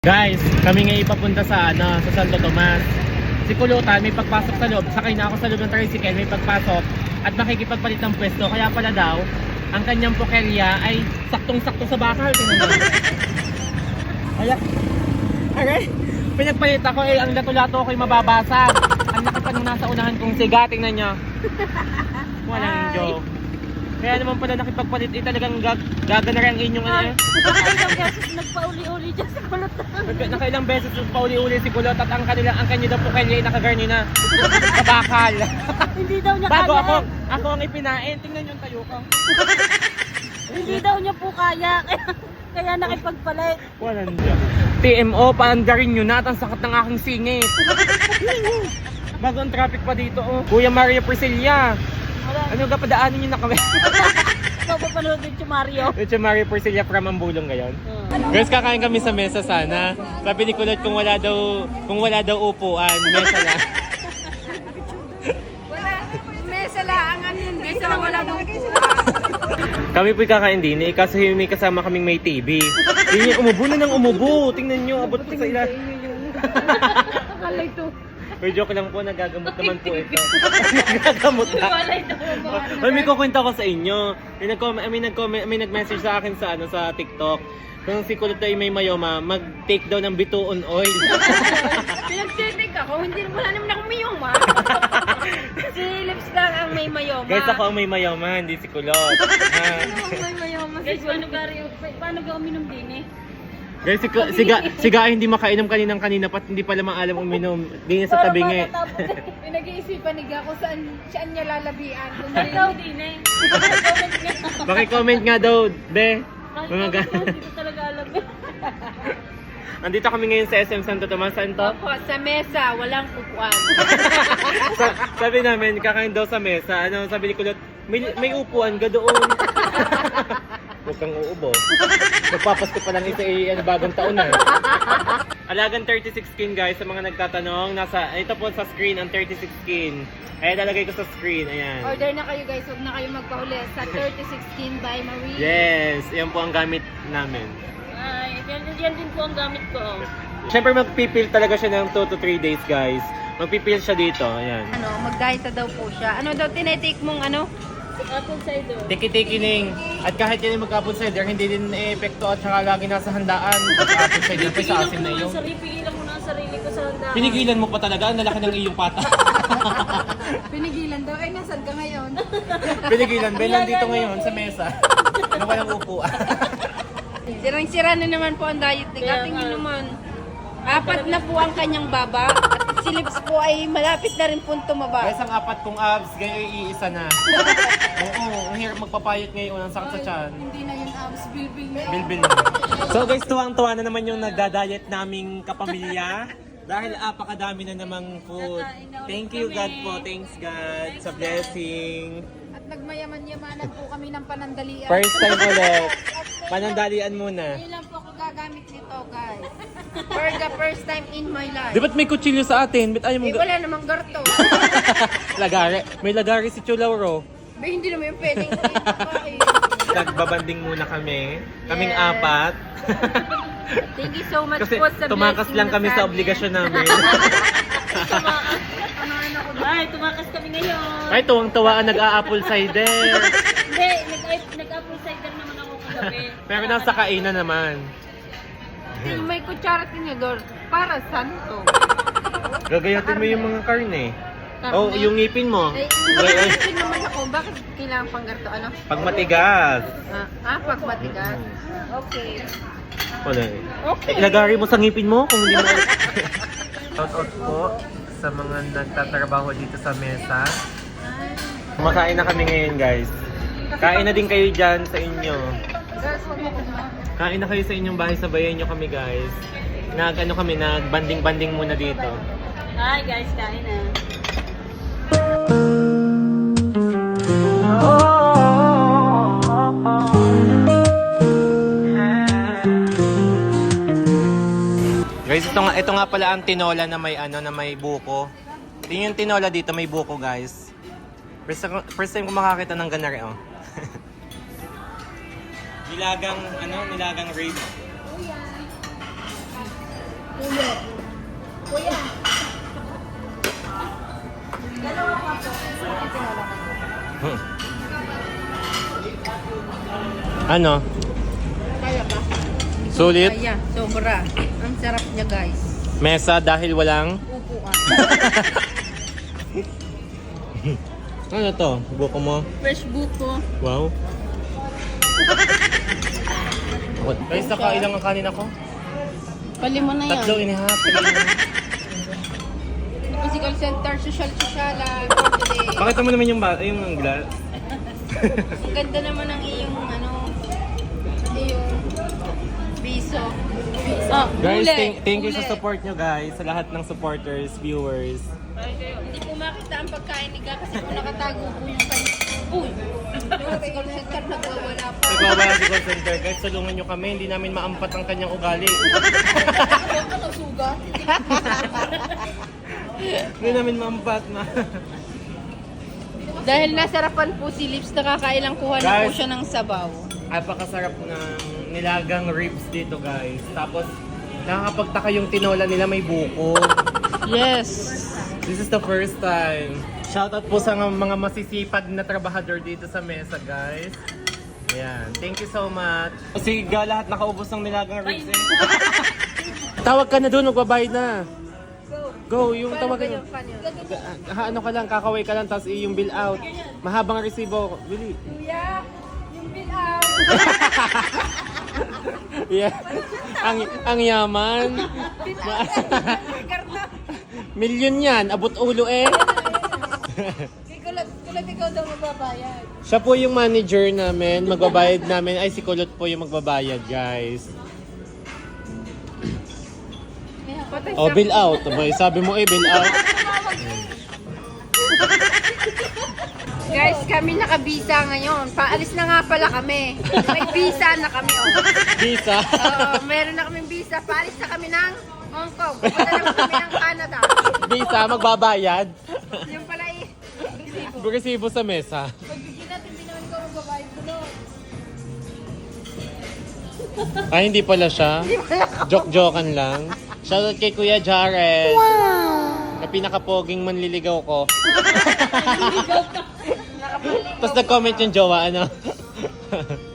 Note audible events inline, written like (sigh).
Guys, kami ngayon papunta sa ano, sa Santo Tomas. Si Kulutan may pagpasok sa loob, sakay na ako sa loob ng tricycle, may pagpasok at makikipagpalit ng pwesto. Kaya pala daw, ang kanyang pokerya ay saktong-sakto sa bakal. Tingnan. Kaya, aray, pinagpalit ako eh, ang lato-lato ako'y mababasag. Ang laki pa nung nasa unahan kong siga, tingnan niya. Walang joke. Kaya naman pala nakipagpalit eh, talagang gag gagana rin ang inyong ano eh. Nakailang beses nagpauli-uli dyan sa kulot. Naka- Nakailang beses yung pauli-uli si Kulot at ang kanila ang kanya daw po kanya ay nakagarni na sa bakal. Hindi daw niya Bago kaya. ako, ako ang ipinain. Tingnan yung tayo ko. Hindi daw niya po kaya. Kaya, (laughs) kaya nakipagpalit. Walang dyan. TMO, paandarin nyo na at ang sakit ng aking singit. (laughs) Bago ang traffic pa dito oh. Kuya Mario Priscilla. Wala. Ano ka padaanin nyo na kami? (laughs) Ikaw pa panood din si Mario. Si Mario Priscilla from Ambulong ngayon. Uh. Guys, kakain kami sa mesa sana. Sabi ni Kulot kung wala daw kung wala daw upuan, mesa lang. (laughs) Wala. Mesa lang. Ano yun? Wala nung Kami po'y kakain din eh, kasi may kasama kaming may TV. Yun yung umubo na ng umubo. Tingnan nyo, abot po sa ila. Akala ito. (laughs) Pero joke lang po, nagagamot naman po ito. (laughs) nagagamot na. Wala ito. Ay, may kukwenta ko sa inyo. May nag-comment, may nag-comment, may nag-message sa akin sa ano sa TikTok. Kung si Kulot ay may mayoma, mag-take daw ng bituon oil. (laughs) Pinagtitig ako. Hindi wala naman ako mayoma. (laughs) si Lips lang ang may mayoma. Guys, ako ang may mayoma, hindi si Kulot. Ah. Ano ang may mayoma? Guys, paano gari, paano ga uminom din eh? Guys, si, si, Ga, si Ga hindi makainom kaninang kanina pat hindi pala maalam uminom. Di niya sa tabi nga. eh. (laughs) Pinag-iisipan ni Gako saan, saan niya lalabian. Kung Ikaw din eh. Paki-comment nga daw, be. Mga ga. Hindi ko talaga alam eh. (laughs) Andito kami ngayon sa SM Santo Tomas. Saan to? Opo, sa mesa, walang upuan. (laughs) Sa- sabi namin, kakain daw sa mesa. Ano, sabi ni Kulot, may, may upuan ka doon. Kang uubo. Magpapasko pa lang isa eh, ano, bagong taon na. Alagan 36 skin guys, sa mga nagtatanong, nasa, ito po sa screen ang 36 skin. Ayan, lalagay ko sa screen, ayan. Order na kayo guys, huwag na kayo magpahuli sa 3016 by Marie. Yes, yan po ang gamit namin. Ay, yan, yan din po ang gamit ko. Siyempre magpipil talaga siya ng 2 to 3 days guys. Magpipil siya dito, ayan. Ano, mag-diet na daw po siya. Ano daw tinetake mong ano? Apple cider. Tiki-tikining. At kahit yan ay mag-apple cider, hindi din epekto at saka lagi nasa handaan. Apple cider pa sa asin na yun. sarili, pigilan ko na ang sarili ko sa handaan. Pinigilan mo pa talaga, ang lalaki ng iyong pata. (laughs) Pinigilan daw. Ay, nasan ka ngayon? (laughs) Pinigilan, Ben, nandito ngayon sa mesa. (laughs) Na walang upuan. Sirang-sira na naman po ang diet ni Kaya Kating nga. yun naman. Apat na po ang kanyang baba. At si Lips po ay malapit na rin po tumaba. Guys, ang apat kong abs, ay iisa na. Magpapayat ngayon, ang sakit sa tiyan. Hindi na yun abs, bilbil na. Bilbil. So guys, tuwang-tuwa na naman yung nagda-diet naming kapamilya. (laughs) Dahil apakadami na namang food. Thank you God po. Thanks God sa blessing. At nagmayaman-yamanan po kami ng panandalian. First time (laughs) ulit. Panandalian muna. Ngayon lang po ako gagamit nito, guys. For the first time in my life. Di ba't may kutsilyo sa atin? Ba't ayaw Eh, mong... wala namang garto. (laughs) lagari. May lagari si Chulauro. Ba, hindi naman yung pwedeng (laughs) ipakain. Nagbabanding muna kami. Kaming Yes. apat. Thank you so much Kasi po sa tumakas blessing lang na kami sa amin. obligasyon (laughs) namin. Tumakas. Ay, tumakas kami ngayon. Ay, tuwang-tuwaan nag-a-apple cider. Hindi, nag- nag-apple cider naman ako kagabi. Pero nasa kainan naman. May kutsara tinidor, para saan to? Gagayatin mo yung mga karne. Karne? Oh, yung ngipin mo. Ay, Well, ay, hindi naman ako. Bakit kailangan pang garto? Ano? Pag matigas. Ah, ah pag matigas. Okay. Wala eh. Okay. Eh, ilagari mo sa ngipin mo kung hindi mo... (laughs) Shout out po sa mga nagtatrabaho dito sa mesa. Kumakain na kami ngayon guys. Kain na din kayo dyan sa inyo. Guys, huwag mo. Kain na kayo sa inyong bahay, sabayan nyo kami guys. Nag ano kami, nag banding-banding muna dito. Hi guys, kain na. Ito nga, ito nga pala ang tinola na may ano na may buko. Yun yung tinola dito, may buko guys. First, first time ko makakita ng ganare oh. (laughs) nilagang ano, nilagang rib. Kuya. Kuya. Dalawa ka po. Ano? Kaya ba? Sulit? Kaya, sobra. Sarap niya guys. Mesa dahil walang... Upuan. (laughs) Ano to? Buko mo? Fresh buko. Wow. (laughs) Guys, nakailang ang kanin ako? Pali mo na yan. Tatlo and a half. Physical center, social-socialan, confidence. (laughs) Pakita mo naman yung, ba- yung glass. Ang ganda naman ng iyong ano, iyong biso. Ah, Guys, huli. thank, thank you sa support nyo guys. Sa lahat ng supporters, viewers. Hindi po makita ang pagkain ni Ga kasi po nakatago po yung kanya. Uy! Physical center, nagwawala pa. Nagwawala si call center. Guys, tulungan nyo kami. Hindi namin maampat ang kanyang ugali. Ano, suga? Hindi namin maampat na. Dahil nasarapan po si Lips, nakakailang kuha na po Guys. siya ng sabaw. Napakasarap ng nilagang ribs dito guys. Tapos, nakakapagtaka yung tinola nila may buko. Yes! This is the first time. Shoutout po sa mga masisipag na trabahador dito sa mesa, guys. Ayan. Thank you so much. Kasi ga lahat nakaubos ng nilagang ribs eh. (laughs) Tawag ka na doon, magbabayad na. Go, yung Paano tawag ka? Ha, ano ka lang, kakaway ka lang, tapos yung bill out. Mahabang resibo. Bili. Kuya, yung bill out. (laughs) Yeah. ang, ang yaman. (laughs) Milyon yan, abot ulo eh. Kulat, kulat ikaw daw magbabayad. Siya po yung manager namin, magbabayad namin. Ay, si Kulot po yung magbabayad, guys. Patay Oh, bill out. Abay, sabi mo eh, bill out. Guys, kami nakabisa ngayon. Paalis na nga pala kami. May visa na kami. Oh. Visa. Oo, meron na kaming visa. Paalis na kami ng Hong Kong. Pupunta naman kami ng Canada. Visa, magbabayad. Yung pala eh. Resibo sa mesa. Pagbigyan natin, hindi naman ikaw magbabayad ko no. Ay, hindi pala siya. Joke-jokan lang. Shoutout kay Kuya Jared. Na pinakapoging manliligaw ko. (laughs) Tapos nag-comment yung jowa, ano? (laughs)